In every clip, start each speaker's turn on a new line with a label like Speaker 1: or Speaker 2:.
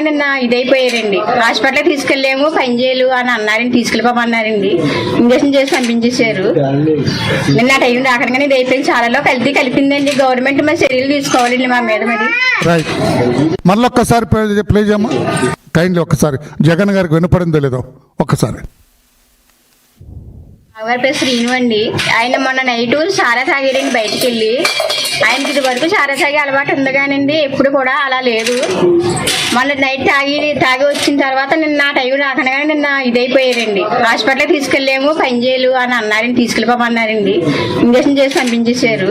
Speaker 1: నిన్న ఇదైపోయారండి. హాస్పిటల్ తీసుకెళ్ళేము పని అని అన్నారండి తీసుకెళ్ళిపోమన్నారండి. ఇంజక్షన్ చేసి పంపించేశారు. నిన్న టైం రాకడగానే ఇది అయిపోయింది చాలా కలిపి కలిపిందండి. గవర్నమెంట్ మరి చర్యలు తీసుకోవాలండి మా మీద మరి.
Speaker 2: మళ్ళీ ఒక్కసారి ప్లే ప్లే చేయమ్మా. కైండ్లీ ఒక్కసారి. జగన్ గారికి వినపడిందో లేదో ఒక్కసారి.
Speaker 1: గారి పేరు శ్రీను అండి. ఆయన మొన్న నైట్ చాలా తాగాడండి బయటికి వెళ్ళి ఆయనకి ఇది వరకు చాలా తాగే అలవాటు ఉంది కానండి ఎప్పుడు కూడా అలా లేదు. మొన్న నైట్ తాగి తాగి వచ్చిన తర్వాత నిన్న ఆ టైం రాకనగానే నిన్న ఇదైపోయారండి. హాస్పిటల్కి తీసుకెళ్ళాము పని చేయలు అని అన్నారండి తీసుకెళ్ళిపోమన్నారండి. ఇంజక్షన్ చేసి పంపించేశారు.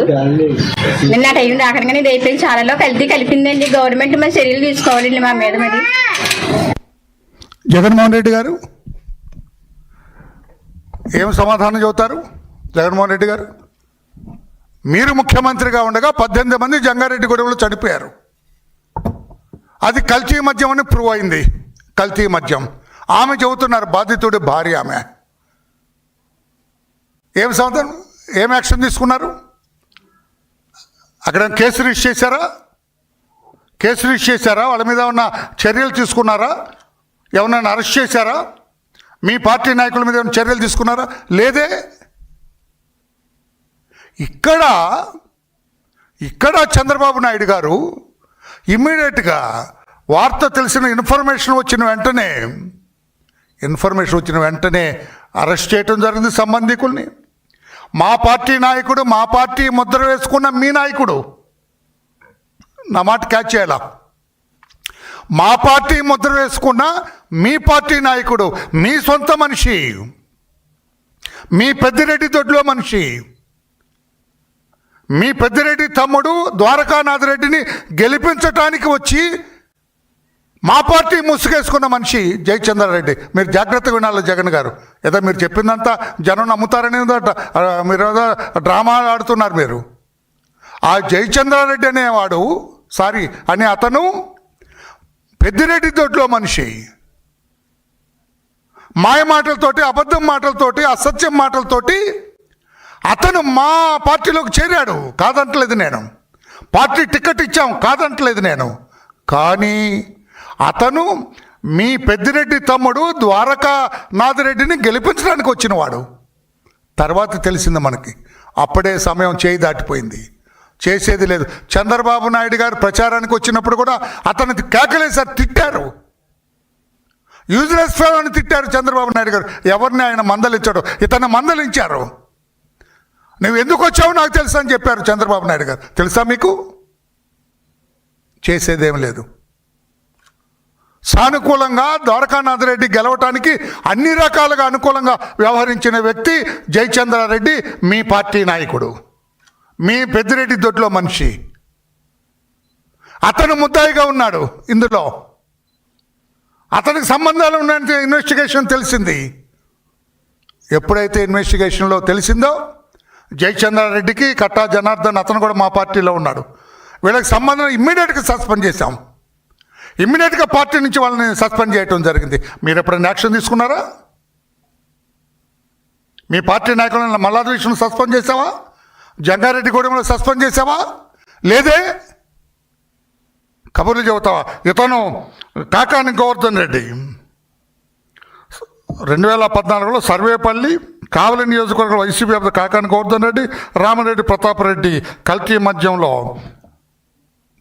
Speaker 1: నిన్న ఆ టైం రాకనగానే ఇది అయిపోయింది చాలా కల్తీ కలిపిందండి. గవర్నమెంట్ మరి చర్యలు తీసుకోవాలండి మా మీద మరి.
Speaker 2: జగన్మోహన్ రెడ్డి గారు ఏం సమాధానం చెబుతారు? జగన్మోహన్ రెడ్డి గారు? మీరు ముఖ్యమంత్రిగా ఉండగా పద్దెనిమిది మంది జంగారెడ్డి గొడవలు చనిపోయారు. అది కల్తీ మద్యం అని ప్రూవ్ అయింది. కల్తీ మద్యం. ఆమె చెబుతున్నారు బాధితుడి భార్య ఆమె. ఏం సమాధానం? ఏం యాక్షన్ తీసుకున్నారు? అక్కడ కేసు రిజిస్టర్ చేశారా? కేసు రిజిస్టర్ చేశారా? వాళ్ళ మీద ఉన్న చర్యలు తీసుకున్నారా? ఎవరైనా అరెస్ట్ చేశారా? మీ పార్టీ నాయకుల మీద ఏమైనా చర్యలు తీసుకున్నారా? లేదే. ఇక్కడ ఇక్కడ చంద్రబాబు నాయుడు గారు ఇమ్మీడియట్గా వార్త తెలిసిన ఇన్ఫర్మేషన్ వచ్చిన వెంటనే ఇన్ఫర్మేషన్ వచ్చిన వెంటనే అరెస్ట్ చేయటం జరిగింది సంబంధికుల్ని. మా పార్టీ నాయకుడు మా పార్టీ ముద్ర వేసుకున్న మీ నాయకుడు. నా మాట క్యాచ్ చేయాలా? మా పార్టీ ముద్ర వేసుకున్న మీ పార్టీ నాయకుడు మీ సొంత మనిషి మీ పెద్దిరెడ్డి దొడ్లో మనిషి మీ పెద్దిరెడ్డి తమ్ముడు ద్వారకానాథ్ రెడ్డిని గెలిపించటానికి వచ్చి మా పార్టీ ముసుగేసుకున్న మనిషి జయచంద్రారెడ్డి మీరు జాగ్రత్తగా వినాలి జగన్ గారు. ఏదో మీరు చెప్పిందంతా జనం నమ్ముతారని మీరు డ్రామా ఆడుతున్నారు మీరు. ఆ జయచంద్రారెడ్డి అనేవాడు సారీ అనే అతను పెద్దిరెడ్డి దొడ్లో మనిషి. మాయ మాటలతోటి అబద్ధం మాటలతోటి అసత్యం మాటలతోటి అతను మా పార్టీలోకి చేరాడు. కాదంటలేదు నేను. పార్టీ టికెట్ ఇచ్చాం కాదంటలేదు నేను. కానీ అతను మీ పెద్దిరెడ్డి తమ్ముడు ద్వారకా నాదిరెడ్డిని గెలిపించడానికి వచ్చినవాడు. తర్వాత తెలిసింది మనకి. అప్పుడే సమయం చేయి దాటిపోయింది. చేసేది లేదు. చంద్రబాబు నాయుడు గారు ప్రచారానికి వచ్చినప్పుడు కూడా అతను కేకలేసారు తిట్టారు. యూజ్లెస్ ఫెలో అని తిట్టారు చంద్రబాబు నాయుడు గారు. ఎవరిని ఆయన మందలించాడు ఇతన్ని మందలించారు. నువ్వు ఎందుకు వచ్చావు నాకు తెలుసా అని చెప్పారు చంద్రబాబు నాయుడు గారు. తెలుసా మీకు? చేసేదేం లేదు. సానుకూలంగా ద్వారకానాథరెడ్డి గెలవటానికి అన్ని రకాలుగా అనుకూలంగా వ్యవహరించిన వ్యక్తి జయచంద్రారెడ్డి మీ పార్టీ నాయకుడు. మీ పెద్దిరెడ్డి దొడ్లో మనిషి. అతను ముద్దాయిగా ఉన్నాడు ఇందులో. అతనికి సంబంధాలు ఉన్నాయని ఇన్వెస్టిగేషన్ తెలిసింది. ఎప్పుడైతే ఇన్వెస్టిగేషన్లో తెలిసిందో జయచంద్రారెడ్డికి కట్టా జనార్దన్ అతను కూడా మా పార్టీలో ఉన్నాడు. వీళ్ళకి సంబంధం ఇమ్మీడియట్గా సస్పెండ్ చేశాం. ఇమ్మీడియట్గా పార్టీ నుంచి వాళ్ళని సస్పెండ్ చేయటం జరిగింది. మీరు ఎప్పుడైనా యాక్షన్ తీసుకున్నారా? మీ పార్టీ నాయకులను మల్లాది విషయం సస్పెండ్ చేసావా జంగారెడ్డి గూడెంలో సస్పెండ్ చేసావా లేదే? కబుర్లు చెబుతావా? ఇతను కాకాని గోవర్ధన్ రెడ్డి. రెండు వేల పద్నాలుగులో సర్వేపల్లి కావలి నియోజకవర్గం వైసీపీ అభ్యర్థి కాకాని గోవర్ధన్ రెడ్డి రామరెడ్డి ప్రతాప్ రెడ్డి కల్తీ మధ్యంలో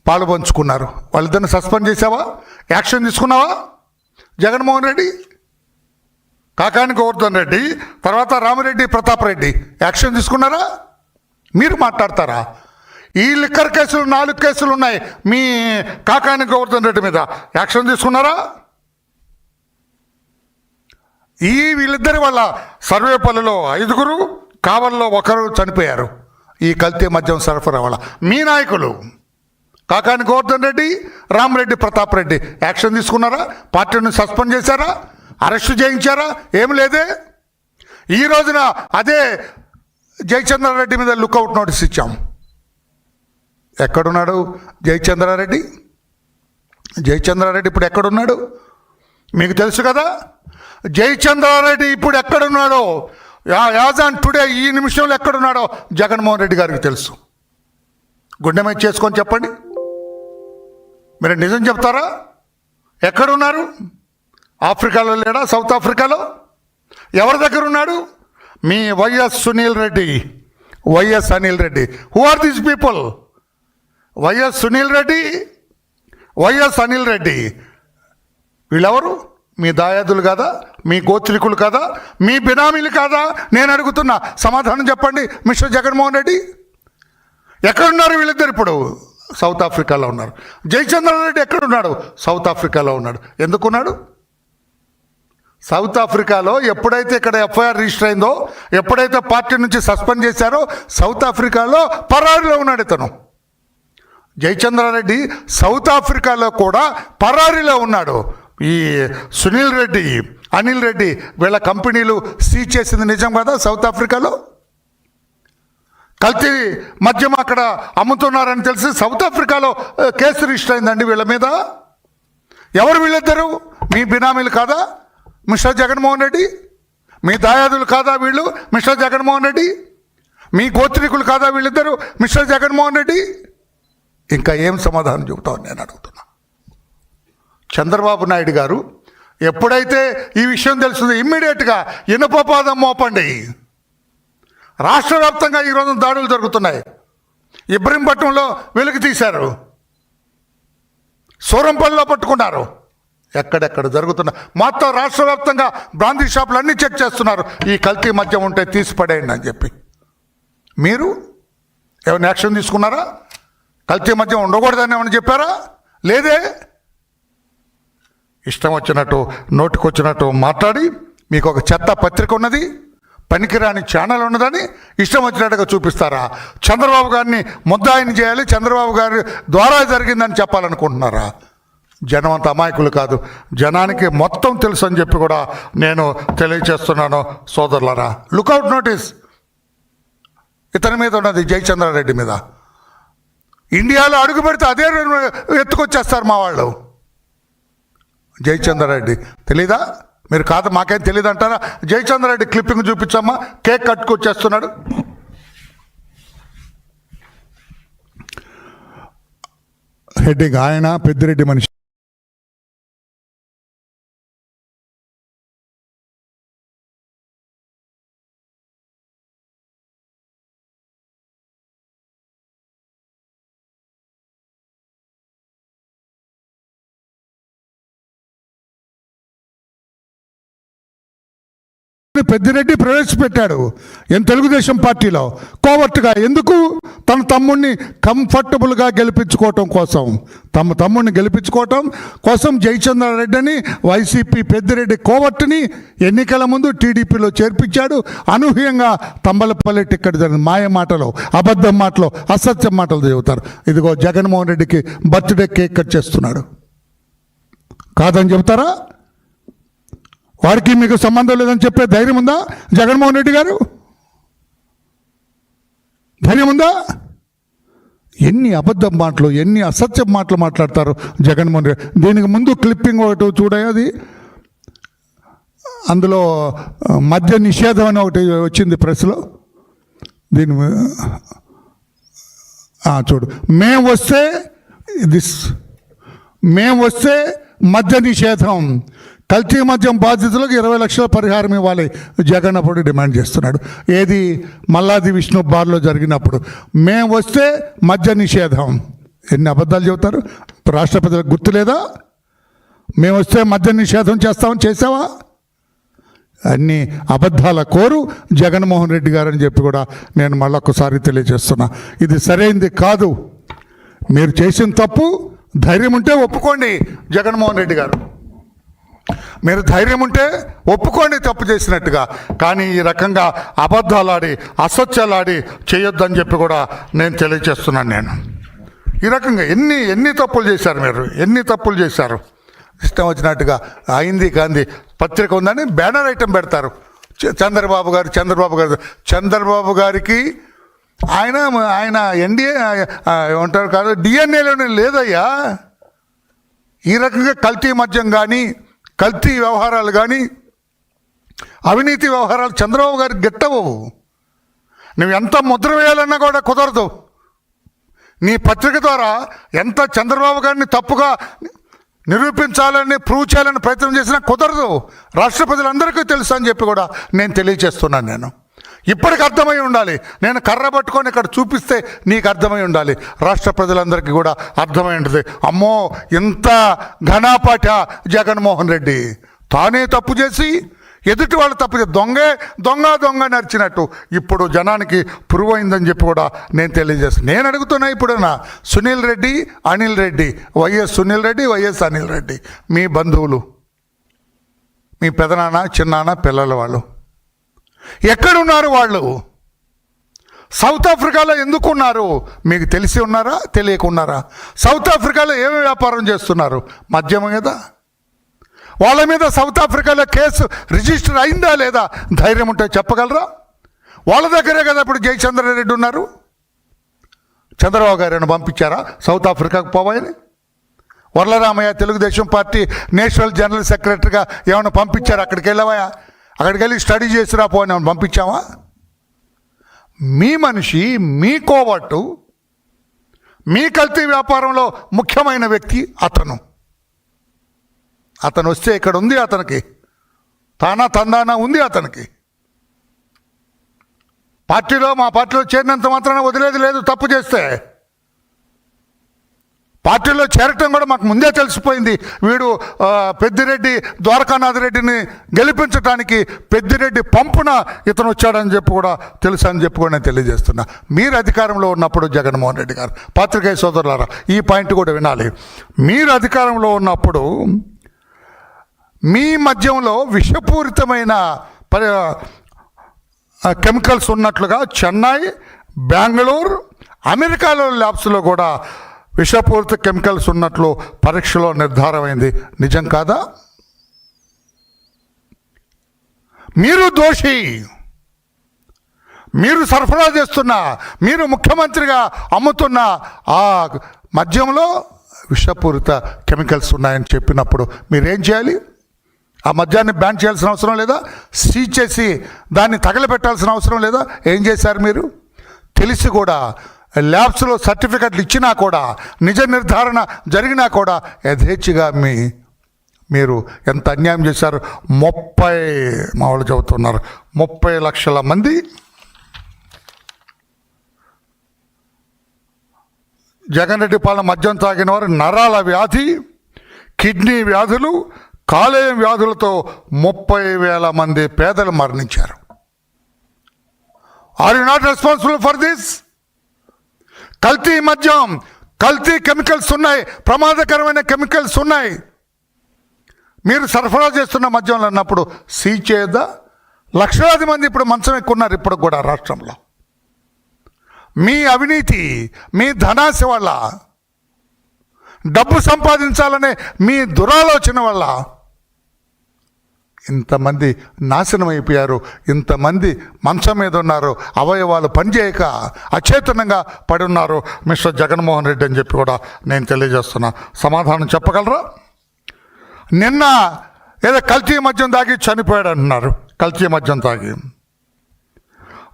Speaker 2: పాలు పంచుకున్నారు. వాళ్ళిద్దరిని సస్పెండ్ చేసావా యాక్షన్ తీసుకున్నావా? జగన్మోహన్ రెడ్డి? కాకాని గోవర్ధన్ రెడ్డి తర్వాత రామరెడ్డి ప్రతాప్ రెడ్డి. యాక్షన్ తీసుకున్నారా? మీరు మాట్లాడతారా? ఈ లిక్కర్ కేసులు నాలుగు కేసులు ఉన్నాయి. మీ కాకాని గోవర్ధన్ రెడ్డి మీద యాక్షన్ తీసుకున్నారా? ఈ వీళ్ళిద్దరి వల్ల సర్వేపల్లిలో ఐదుగురు కావల్లో ఒకరు చనిపోయారు. ఈ కల్తీ మద్యం సరఫరా వల్ల. మీ నాయకులు కాకాని గోవర్ధన్ రెడ్డి రామరెడ్డి ప్రతాప్ రెడ్డి యాక్షన్ తీసుకున్నారా? పార్టీని సస్పెండ్ చేశారా? అరెస్ట్ చేయించారా? ఏం లేదే? ఈ రోజున అదే జయచంద్రారెడ్డి మీద లుక్అవుట్ నోటీస్ ఇచ్చాం. ఎక్కడున్నాడు జయచంద్రారెడ్డి? జయచంద్రారెడ్డి ఇప్పుడు ఎక్కడున్నాడు? మీకు తెలుసు కదా? జయచంద్రారెడ్డి ఇప్పుడు ఎక్కడున్నాడో? యా- యాజ్ ఆన్ టుడే ఈ నిమిషంలో ఎక్కడున్నాడో జగన్మోహన్ రెడ్డి గారికి తెలుసు. గుండె చేసుకొని చెప్పండి. మీరు నిజం చెప్తారా? ఎక్కడున్నారు? ఆఫ్రికాలో లేడా? సౌత్ ఆఫ్రికాలో? ఎవరి దగ్గర ఉన్నాడు? మీ YS Sunil Reddy YS Anil Reddy. Who are these people YS Sunil Reddy YS Anil Reddy. వీళ్ళెవరు? మీ దాయాదులు కాదా? మీ గోత్రికులు కాదా? మీ బినామీలు కాదా? నేను అడుగుతున్నా. సమాధానం చెప్పండి మిస్టర్ జగన్మోహన్ రెడ్డి. ఎక్కడున్నారు వీళ్ళిద్దరు ఇప్పుడు? సౌత్ ఆఫ్రికాలో ఉన్నారు. జయచంద్రారెడ్డి ఎక్కడున్నాడు? సౌత్ ఆఫ్రికాలో ఉన్నాడు. ఎందుకున్నాడు? సౌత్ ఆఫ్రికాలో ఎప్పుడైతే ఇక్కడ ఎఫ్ఐఆర్ రిజిస్టర్ అయిందో ఎప్పుడైతే పార్టీ నుంచి సస్పెండ్ చేశారో సౌత్ ఆఫ్రికాలో పరారీలో ఉన్నాడు ఇతను. జయచంద్రారెడ్డి సౌత్ ఆఫ్రికాలో కూడా పరారీలో ఉన్నాడు. ఈ సునీల్ రెడ్డి అనిల్ రెడ్డి వీళ్ళ కంపెనీలు సీజ్ చేసింది నిజం కదా సౌత్ ఆఫ్రికాలో? కల్తీ మద్యం అక్కడ అమ్ముతున్నారని తెలిసి సౌత్ ఆఫ్రికాలో కేసు రిజిస్టర్ అయిందండి వీళ్ళ మీద? ఎవరు వీళ్ళిద్దరు? మీ బినామీలు కాదా? మిస్టర్ జగన్మోహన్ రెడ్డి? మీ దాయాదులు కాదా వీళ్ళు మిస్టర్ జగన్మోహన్ రెడ్డి? మీ గోత్రికులు కాదా వీళ్ళిద్దరూ మిస్టర్ జగన్మోహన్ రెడ్డి? ఇంకా ఏం సమాధానం చెబుతావు నేను అడుగుతున్నా. చంద్రబాబు నాయుడు గారు ఎప్పుడైతే ఈ విషయం తెలుస్తుందో ఇమ్మీడియట్గా ఇనుపపాదం మోపండి. రాష్ట్ర వ్యాప్తంగా ఈరోజు దాడులు జరుగుతున్నాయి. ఇబ్రహీంపట్నంలో వెలికి తీశారు. సూరంపల్లిలో పట్టుకున్నారు. ఎక్కడెక్కడ జరుగుతున్న మొత్తం రాష్ట్ర వ్యాప్తంగా బ్రాందీ షాపులు అన్నీ చెక్ చేస్తున్నారు. ఈ కల్తీ మద్యం ఉంటే తీసిపడేయండి అని చెప్పి. మీరు ఏమైనా యాక్షన్ తీసుకున్నారా? కల్తీ మద్యం ఉండకూడదని ఏమైనా చెప్పారా? లేదే? ఇష్టం వచ్చినట్టు నోటికొచ్చినట్టు మాట్లాడి మీకు ఒక చెత్త పత్రిక ఉన్నది పనికిరాని ఛానల్ ఉన్నదని ఇష్టం వచ్చినట్టుగా చూపిస్తారా? చంద్రబాబు గారిని ముద్దాయిని చేయాలి చంద్రబాబు గారి ద్వారా జరిగిందని చెప్పాలనుకుంటున్నారా? జనం అంత అమాయకులు కాదు. జనానికి మొత్తం తెలుసు అని చెప్పి కూడా నేను తెలియచేస్తున్నాను సోదరులరా. లుకౌట్ నోటీస్ ఇతని మీద ఉన్నది జయచంద్రారెడ్డి మీద. ఇండియాలో అడుగు పెడితే అదే ఎత్తుకొచ్చేస్తారు మా వాళ్ళు. జయచంద్రారెడ్డి. తెలీదా? మీరు కాదు మాకేం తెలియదు అంటారా? జయచంద్రారెడ్డి క్లిప్పింగ్ చూపించమ్మా. కేక్ కట్టుకొచ్చేస్తున్నాడు. హెడ్డింగ్. ఆయన పెద్దిరెడ్డి మనిషి. పెద్దిరెడ్డి ప్రవేశపెట్టాడు. ఏం తెలుగుదేశం పార్టీలో? కోవర్ట్గా. ఎందుకు? తన తమ్ముడిని కంఫర్టబుల్గా గెలిపించుకోవటం కోసం. తమ తమ్ముడిని గెలిపించుకోవటం కోసం జయచంద్ర రెడ్డిని వైసీపీ పెద్దిరెడ్డి కోవర్ట్ని ఎన్నికల ముందు టీడీపీలో చేర్పించాడు. అనూహ్యంగా తంబలపల్లి టిక్కెట్ జరిగిన మాయ మాటలు అబద్ధం మాటలు అసత్యం మాటలు చెబుతారు. ఇదిగో జగన్మోహన్ రెడ్డికి బర్త్డే కేక్ కట్ చేస్తున్నాడు. కాదని చెబుతారా? వారికి మీకు సంబంధం లేదని చెప్పే ధైర్యం ఉందా? జగన్మోహన్ రెడ్డి గారు? ధైర్యం ఉందా? ఎన్ని అబద్ధం మాటలు ఎన్ని అసత్య మాటలు మాట్లాడతారు జగన్మోహన్ రెడ్డి దీనికి ముందు క్లిప్పింగ్ ఒకటి చూడాయి అది? అందులో మద్య నిషేధం అని ఒకటి వచ్చింది ప్రెస్లో. దీని చూడు. మేము వస్తే దిస్ మేము వస్తే మద్య నిషేధం. కల్తీ మద్యం బాధితులకు ఇరవై లక్షల పరిహారం ఇవ్వాలి. జగన్ అప్పుడు డిమాండ్ చేస్తున్నాడు. ఏది మల్లాది విష్ణు బార్లో జరిగినప్పుడు. మేము వస్తే మద్య నిషేధం. ఎన్ని అబద్ధాలు చెబుతారు? రాష్ట్రపతిలకు గుర్తులేదా మేము వస్తే మద్య నిషేధం చేస్తామని చేసావా అన్ని అబద్ధాల కోరు జగన్మోహన్ రెడ్డి గారని చెప్పి కూడా నేను మళ్ళొక్కసారి తెలియజేస్తున్నా. ఇది సరైంది కాదు. మీరు చేసిన తప్పు ధైర్యం ఉంటే ఒప్పుకోండి జగన్మోహన్ రెడ్డి గారు. మీరు ధైర్యం ఉంటే ఒప్పుకోండి తప్పు చేసినట్టుగా. కానీ ఈ రకంగా అబద్ధాలాడి అసత్యాలాడి చేయొద్దని చెప్పి కూడా నేను తెలియజేస్తున్నాను నేను. ఈ రకంగా ఎన్ని ఎన్ని తప్పులు చేశారు మీరు? ఎన్ని తప్పులు చేశారు? ఇష్టం వచ్చినట్టుగా అయింది గాంధీ పత్రిక ఉందని బ్యానర్ ఐటెం పెడతారు. చంద్రబాబు గారు చంద్రబాబు గారు చంద్రబాబు గారికి ఆయన ఆయన ఎన్డీఏ ఉంటారు కాదు డిఎన్ఏలోనే లేదయ్యా. ఈ రకంగా కల్తీ మద్యం కానీ కల్తీ వ్యవహారాలు కానీ అవినీతి వ్యవహారాలు చంద్రబాబు గారికి గెట్టవు. నువ్వు ఎంత ముద్ర వేయాలన్నా కూడా కుదరదు. నీ పత్రిక ద్వారా ఎంత చంద్రబాబు గారిని తప్పుగా నిరూపించాలని ప్రూవ్ చేయాలని ప్రయత్నం చేసినా కుదరదు. రాష్ట్ర ప్రజలందరికీ తెలుసు అని చెప్పి కూడా నేను తెలియచేస్తున్నాను నేను. ఇప్పటికి అర్థమై ఉండాలి. నేను కర్ర పట్టుకొని ఇక్కడ చూపిస్తే నీకు అర్థమై ఉండాలి. రాష్ట్ర ప్రజలందరికీ కూడా అర్థమై ఉంటుంది. అమ్మో ఇంత ఘనాపాఠ జగన్మోహన్ రెడ్డి. తానే తప్పు చేసి ఎదుటి వాళ్ళు తప్పు చేసి దొంగే దొంగ దొంగ నడిచినట్టు ఇప్పుడు జనానికి ప్రూవ్ అయిందని చెప్పి కూడా నేను తెలియజేస్తాను నేను అడుగుతున్నా ఇప్పుడున్న. Sunil Reddy Anil Reddy YS Sunil Reddy YS Anil Reddy. మీ బంధువులు. మీ పెదనాన్న చిన్నాన్న పిల్లల వాళ్ళు. ఎక్కడున్నారు వాళ్ళు? సౌత్ ఆఫ్రికాలో ఎందుకున్నారు? మీకు తెలిసి ఉన్నారా? తెలియకున్నారా? సౌత్ ఆఫ్రికాలో ఏమి వ్యాపారం చేస్తున్నారు? మద్యం కదా వాళ్ళ మీద సౌత్ ఆఫ్రికాలో కేసు రిజిస్టర్ అయిందా లేదా? ధైర్యం ఉంటే చెప్పగలరా? వాళ్ళ దగ్గరే కదా ఇప్పుడు జయచంద్రారెడ్డి ఉన్నారు. చంద్రబాబు గారిని పంపించారా? సౌత్ ఆఫ్రికాకు పోవాయని? Varla Ramaiah Telugu Desam party national general సెక్రటరీగా ఏమైనా పంపించారు? అక్కడికి వెళ్ళవాయా? అక్కడికి వెళ్ళి స్టడీ చేసిరా పోని ఏమైనా పంపించావా? మీ మనిషి మీ కోవట్టు మీ కల్తీ వ్యాపారంలో ముఖ్యమైన వ్యక్తి అతను. అతను వస్తే ఇక్కడ ఉంది అతనికి. తానా తందానా ఉంది అతనికి. పార్టీలో మా పార్టీలో చేరినంత మాత్రాన వదిలేది లేదు తప్పు చేస్తే. పార్టీలో చేరటం కూడా మాకు ముందే తెలిసిపోయింది. వీడు పెద్దిరెడ్డి ద్వారకానాథ్ రెడ్డిని గెలిపించడానికి పెద్దిరెడ్డి పంపున ఇతను వచ్చాడని చెప్పి కూడా తెలుసు అని చెప్పి కూడా నేను తెలియజేస్తున్నా. మీరు అధికారంలో ఉన్నప్పుడు జగన్మోహన్ రెడ్డి గారు పాత్రికేయ సోదరులారా ఈ పాయింట్ కూడా వినాలి. మీరు అధికారంలో ఉన్నప్పుడు మీ మద్యంలో విషపూరితమైన పరి కెమికల్స్ ఉన్నట్లుగా చెన్నై బెంగళూరు అమెరికాలో ల్యాబ్స్లో కూడా విషపూరిత కెమికల్స్ ఉన్నట్లు పరీక్షలో నిర్ధారమైంది. నిజం కాదా? మీరు దోషి. మీరు సరఫరా చేస్తున్న మీరు ముఖ్యమంత్రిగా అమ్ముతున్న ఆ మద్యంలో విషపూరిత కెమికల్స్ ఉన్నాయని చెప్పినప్పుడు మీరేం చేయాలి? ఆ మద్యాన్ని బ్యాన్ చేయాల్సిన అవసరం లేదా? సీజ్ చేసి దాన్ని తగలబెట్టాల్సిన అవసరం లేదా? ఏం చేశారు మీరు? తెలిసి కూడా ల్యాబ్స్లో సర్టిఫికెట్లు ఇచ్చినా కూడా నిజ నిర్ధారణ జరిగినా కూడా యథేచ్ఛగా మీ మీరు ఎంత అన్యాయం చేశారు? ముప్పై మా వాళ్ళు చెబుతున్నారు. ముప్పై లక్షల మంది జగన్ రెడ్డి పాలన మద్యం తాగిన వారు నరాల వ్యాధి కిడ్నీ వ్యాధులు కాలేయం వ్యాధులతో ముప్పై వేల మంది పేదలు మరణించారు. Are you not responsible for this కల్తీ మద్యం కల్తీ కెమికల్స్ ఉన్నాయి ప్రమాదకరమైన కెమికల్స్ ఉన్నాయి. మీరు సరఫరా చేస్తున్న మద్యంలో అన్నప్పుడు సీజ్ చేయొద్దా? లక్షలాది మంది ఇప్పుడు మంచం ఎక్కున్నారు ఇప్పుడు కూడా రాష్ట్రంలో. మీ అవినీతి మీ ధనాశ వల్ల డబ్బు సంపాదించాలనే మీ దురాలోచన వల్ల ఇంతమంది నాశనం అయిపోయారు ఇంతమంది మంచం మీద ఉన్నారు అవయవాలు పనిచేయక అచేతనంగా పడి ఉన్నారు మిస్టర్ జగన్మోహన్ రెడ్డి అని చెప్పి కూడా నేను తెలియజేస్తున్నా. సమాధానం చెప్పగలరా? నిన్న ఏదో కల్తీ మద్యం తాగి చనిపోయాడు అంటున్నారు. కల్తీ మద్యం తాగి.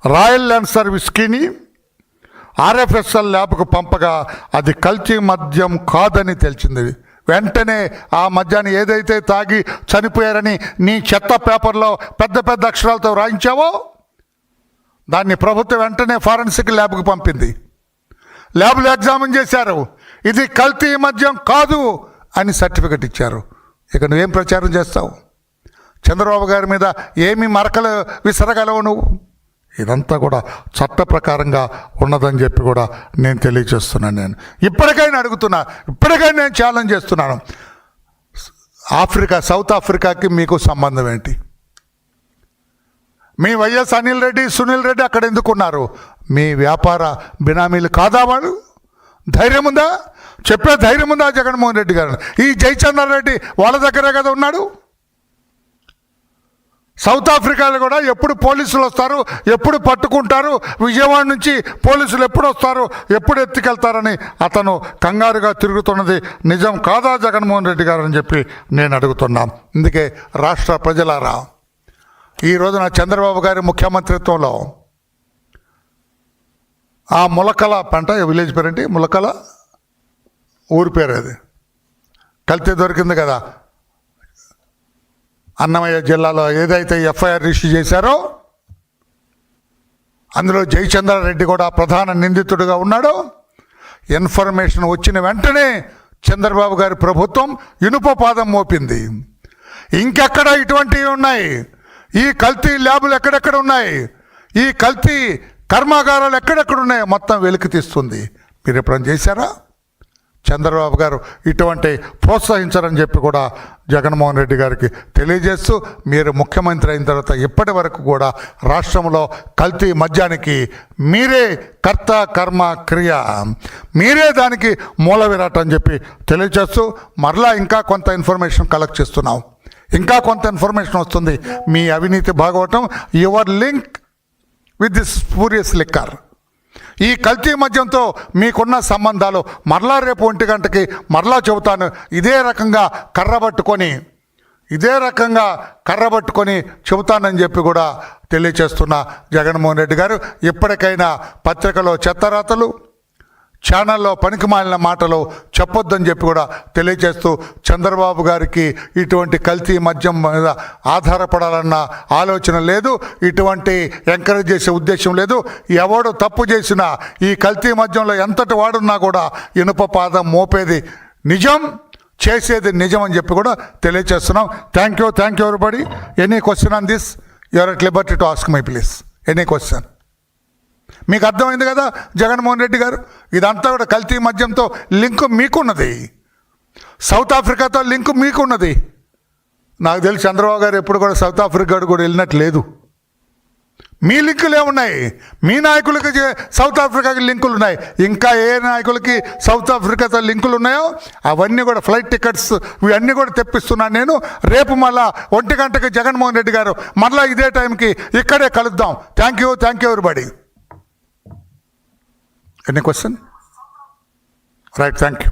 Speaker 2: రాయల్ ల్యాండ్ సర్వీస్కిని ఆర్ఎఫ్ఎస్ఎల్ ల్యాబ్కు పంపగా అది కల్తీ మద్యం కాదని తెలిసింది. వెంటనే ఆ మధ్యాహ్నం ఏదైతే తాగి చనిపోయారని నీ చెత్త పేపర్లో పెద్ద పెద్ద అక్షరాలతో రాయించావో దాన్ని ప్రభుత్వం వెంటనే ఫారెన్సిక్ ల్యాబ్కు పంపింది. ల్యాబ్లో ఎగ్జామిన్ చేశారు. ఇది కల్తీ మద్యం కాదు అని సర్టిఫికెట్ ఇచ్చారు. ఇక నువ్వేం ప్రచారం చేస్తావు? చంద్రబాబు గారి మీద ఏమి మరకలు విసరగలవు నువ్వు? ఇదంతా కూడా చట్ట ప్రకారంగా ఉన్నదని చెప్పి కూడా నేను తెలియజేస్తున్నాను నేను. ఇప్పటికైనా అడుగుతున్నా ఇప్పటికైనా నేను ఛాలెంజ్ చేస్తున్నాను. ఆఫ్రికా సౌత్ ఆఫ్రికాకి మీకు సంబంధం ఏంటి? మీ వైఎస్ అనిల్ రెడ్డి సునీల్ రెడ్డి అక్కడ ఎందుకున్నారు మీ వ్యాపార బినామీలు కాదా వాళ్ళు? ధైర్యం ఉందా? చెప్పే ధైర్యం ఉందా జగన్మోహన్ రెడ్డి గారు? ఈ జయచంద్ర రెడ్డి వాళ్ళ దగ్గరే కదా ఉన్నాడు? సౌత్ ఆఫ్రికాలో కూడా ఎప్పుడు పోలీసులు వస్తారు ఎప్పుడు పట్టుకుంటారు విజయవాడ నుంచి పోలీసులు ఎప్పుడు వస్తారు ఎప్పుడు ఎత్తుకెళ్తారని అతను కంగారుగా తిరుగుతున్నది. నిజం కాదా జగన్మోహన్ రెడ్డి గారు అని చెప్పి నేను అడుగుతున్నాం. అందుకే రాష్ట్ర ప్రజలారా ఈ రోజున చంద్రబాబు గారి ముఖ్యమంత్రిత్వంలో ఆ ములకల పంట విలేజ్ పేరేంటి? ములకల? ఊరి పేరు అది. కలితే దొరికింది కదా. అన్నమయ్య జిల్లాలో ఏదైతే ఎఫ్ఐఆర్ ఇష్యూ చేశారో అందులో జయచంద్రారెడ్డి కూడా ప్రధాన నిందితుడిగా ఉన్నాడు. ఇన్ఫర్మేషన్ వచ్చిన వెంటనే చంద్రబాబు గారి ప్రభుత్వం ఇనుప పాదం మోపింది. ఇంకెక్కడ ఇటువంటివి ఉన్నాయి? ఈ కల్తీ ల్యాబులు ఎక్కడెక్కడ ఉన్నాయి? ఈ కల్తీ కర్మాగారాలు ఎక్కడెక్కడ ఉన్నాయో? మొత్తం వెలికి తీస్తుంది. మీరు ఎప్పుడైనా చేశారా? చంద్రబాబు గారు ఇటువంటి ప్రోత్సహించరని చెప్పి కూడా జగన్మోహన్ రెడ్డి గారికి తెలియజేస్తూ మీరు ముఖ్యమంత్రి అయిన తర్వాత ఇప్పటి వరకు కూడా రాష్ట్రంలో కల్తీ మద్యానికి మీరే కర్త కర్మ క్రియ మీరే దానికి మూల విరాట్ అని చెప్పి తెలియజేస్తూ మరలా ఇంకా కొంత ఇన్ఫర్మేషన్ కలెక్ట్ చేస్తున్నాం. ఇంకా కొంత ఇన్ఫర్మేషన్ వస్తుంది. మీ అవినీతి Bhagavatam your link with this spurious liquor. ఈ కల్తీ మద్యంతో మీకున్న సంబంధాలు మరలా రేపు ఒంటి గంటకి మరలా చెబుతాను. ఇదే రకంగా కర్రబట్టుకొని ఇదే రకంగా కర్రబట్టుకొని చెబుతానని చెప్పి కూడా తెలియచేస్తున్న జగన్మోహన్ రెడ్డి గారు. ఇప్పటికైనా పత్రికలో చెత్తరాతలు ఛానల్లో పనికిమాలిన మాటలు చెప్పొద్దని చెప్పి కూడా తెలియజేస్తూ చంద్రబాబు గారికి ఇటువంటి కల్తీ మద్యం మీద ఆధారపడాలన్న ఆలోచన లేదు ఇటువంటి ఎంకరేజ్ చేసే ఉద్దేశం లేదు. ఎవడు తప్పు చేసినా ఈ కల్తీ మద్యంలో ఎంతటి వాడున్నా కూడా ఇనుప పాదం మోపేది నిజం చేసేది నిజం అని చెప్పి కూడా తెలియజేస్తున్నాం. Thank you thank you everybody any question on this you are at liberty to ask my please any question మీకు అర్థమైంది కదా జగన్మోహన్ రెడ్డి గారు? ఇదంతా కూడా కల్తీ మద్యంతో లింకు మీకున్నది. సౌత్ ఆఫ్రికాతో లింకు మీకున్నది. నాకు తెలిసి చంద్రబాబు గారు ఎప్పుడు కూడా సౌత్ ఆఫ్రికా కూడా వెళ్ళినట్టు లేదు మీ లింకులు ఏమున్నాయి? మీ నాయకులకి చే- సౌత్ ఆఫ్రికాకి లింకులు ఉన్నాయి. ఇంకా ఏ నాయకులకి సౌత్ ఆఫ్రికాతో లింకులు ఉన్నాయో అవన్నీ కూడా ఫ్లైట్ టికెట్స్ ఇవన్నీ కూడా తెప్పిస్తున్నాను నేను. రేపు మళ్ళా ఒంటి గంటకి జగన్మోహన్ రెడ్డి గారు మళ్ళీ ఇదే టైంకి ఇక్కడే కలుద్దాం. Thank you thank you everybody any question right thank you